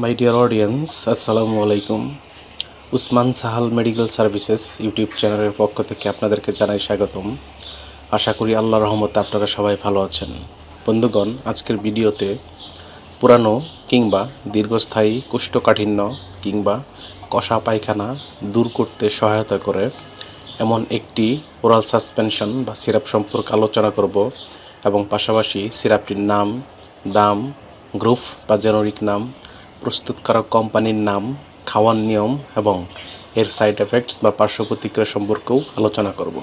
My dear audience আসসালামু আলাইকুম Usman Sahal medical services YouTube চ্যানেলের পক্ষ থেকে আপনাদেরকে জানাই স্বাগতম। আশা করি আল্লাহ রহমতে আপনারা সবাই ভালো আছেন। বন্ধুগণ, আজকের ভিডিওতে পুরানো কিংবা দীর্ঘস্থায়ী কোষ্ঠকাঠিন্য কিংবা কষা পায়খানা দূর করতে সহায়তা করে এমন একটি ওরাল সাসপেনশন বা সিরাপ সম্পর্কে আলোচনা করব এবং পাশাপাশি সিরাপটির নাম, দাম গ্রুপ বা জেনরিক নাম প্রস্তুতকারক কোম্পানির নাম, খাওয়ার নিয়ম এবং এর সাইড এফেক্টস বা পার্শ্ব প্রতিক্রিয়া সম্পর্কেও আলোচনা করব।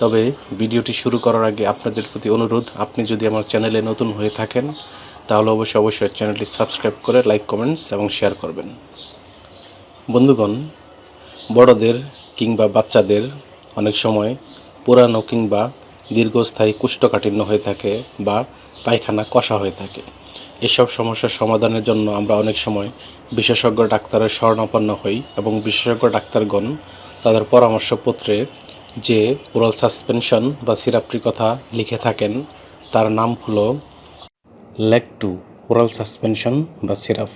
তবে ভিডিওটি শুরু করার আগে আপনাদের প্রতি অনুরোধ, আপনি যদি আমার চ্যানেলে নতুন হয়ে থাকেন, তাহলে অবশ্যই অবশ্যই চ্যানেলটি সাবস্ক্রাইব করে লাইক কমেন্টস এবং শেয়ার করবেন। বন্ধুগণ, বড়দের কিংবা বাচ্চাদের অনেক সময় পুরানো কিংবা দীর্ঘস্থায়ী কোষ্ঠকাঠিন্য হয়ে থাকে বা পায়খানা কষা হয়ে থাকে। এসব সমস্যার সমাধানের জন্য আমরা অনেক সময় বিশেষজ্ঞ ডাক্তারের শরণাপন্ন হই এবং বিশেষজ্ঞ ডাক্তারগণ তাদের পরামর্শপত্রে যে ওরাল সাসপেনশন বা সিরাপটির কথা লিখে থাকেন, তার নাম হলো লেক টু ওরাল সাসপেনশন বা সিরাপ।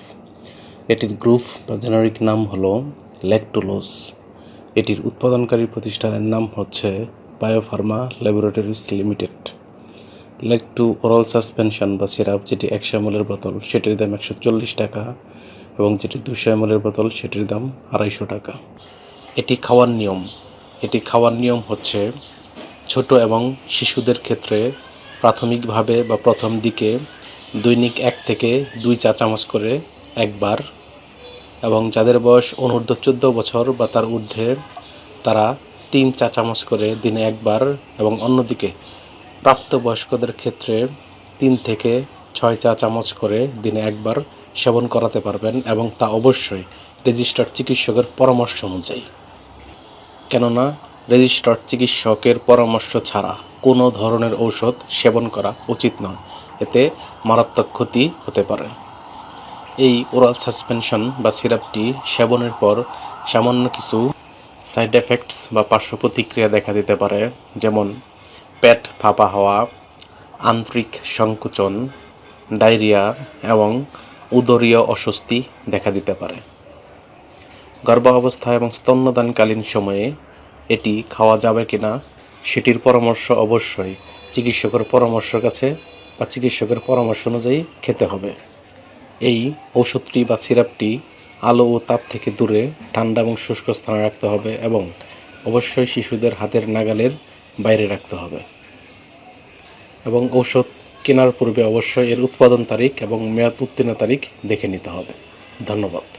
এটির গ্রুপ বা জেনারিক নাম হলো ল্যাকটুলোস এটির উৎপাদনকারী প্রতিষ্ঠানের নাম হচ্ছে Biopharma laboratories limited. Lactu oral suspension বা সিরাপ যেটি একশো এমএলের বোতল, সেটির দাম একশো চল্লিশ টাকা এবং যেটি দুশো এমএলের বোতল, সেটির দাম আড়াইশো টাকা। এটি খাওয়ার নিয়ম। এটি খাওয়ার নিয়ম হচ্ছে ছোট এবং শিশুদের ক্ষেত্রে প্রাথমিকভাবে বা প্রথম দিকে দৈনিক এক থেকে দুই চা চামচ করে একবার এবং যাদের বয়স অনূর্ধ্ব চোদ্দ বছর বা তার ঊর্ধ্বে, তারা তিন চা চামচ করে দিনে একবার এবং অন্যদিকে প্রাপ্তবয়স্কদের ক্ষেত্রে তিন থেকে ছয় চা চামচ করে দিনে একবার সেবন করাতে পারবেন এবং তা অবশ্যই রেজিস্টার্ড চিকিৎসকের পরামর্শ অনুযায়ী। কেননা, রেজিস্টার্ড চিকিৎসকের পরামর্শ ছাড়া কোনো ধরনের ঔষধ সেবন করা উচিত নয়। এতে মারাত্মক ক্ষতি হতে পারে। এই ওরাল সাসপেনশন বা সিরাপটি সেবনের পর সামান্য কিছু সাইড এফেক্টস বা পার্শ্ব প্রতিক্রিয়া দেখা দিতে পারে, যেমন পেট ফাঁপা হওয়া, আন্তরিক সংকোচন, ডায়রিয়া এবং উদরীয় অস্বস্তি দেখা দিতে পারে। গর্ভাবস্থা এবং স্তন্যদানকালীন সময়ে এটি খাওয়া যাবে কিনা সেটির পরামর্শ অবশ্যই চিকিৎসকের পরামর্শ কাছে বা চিকিৎসকের পরামর্শ অনুযায়ী খেতে হবে। এই ঔষধটি বা সিরাপটি আলো ও তাপ থেকে দূরে, ঠান্ডা এবং শুষ্ক স্থানে রাখতে হবে এবং অবশ্যই শিশুদের হাতের নাগালের বাইরে রাখতে হবে। এবং ঔষধ কেনার পূর্বে অবশ্যই এর উৎপাদন তারিখ এবং মেয়াদ উত্তীর্ণ তারিখ দেখে নিতে হবে। ধন্যবাদ।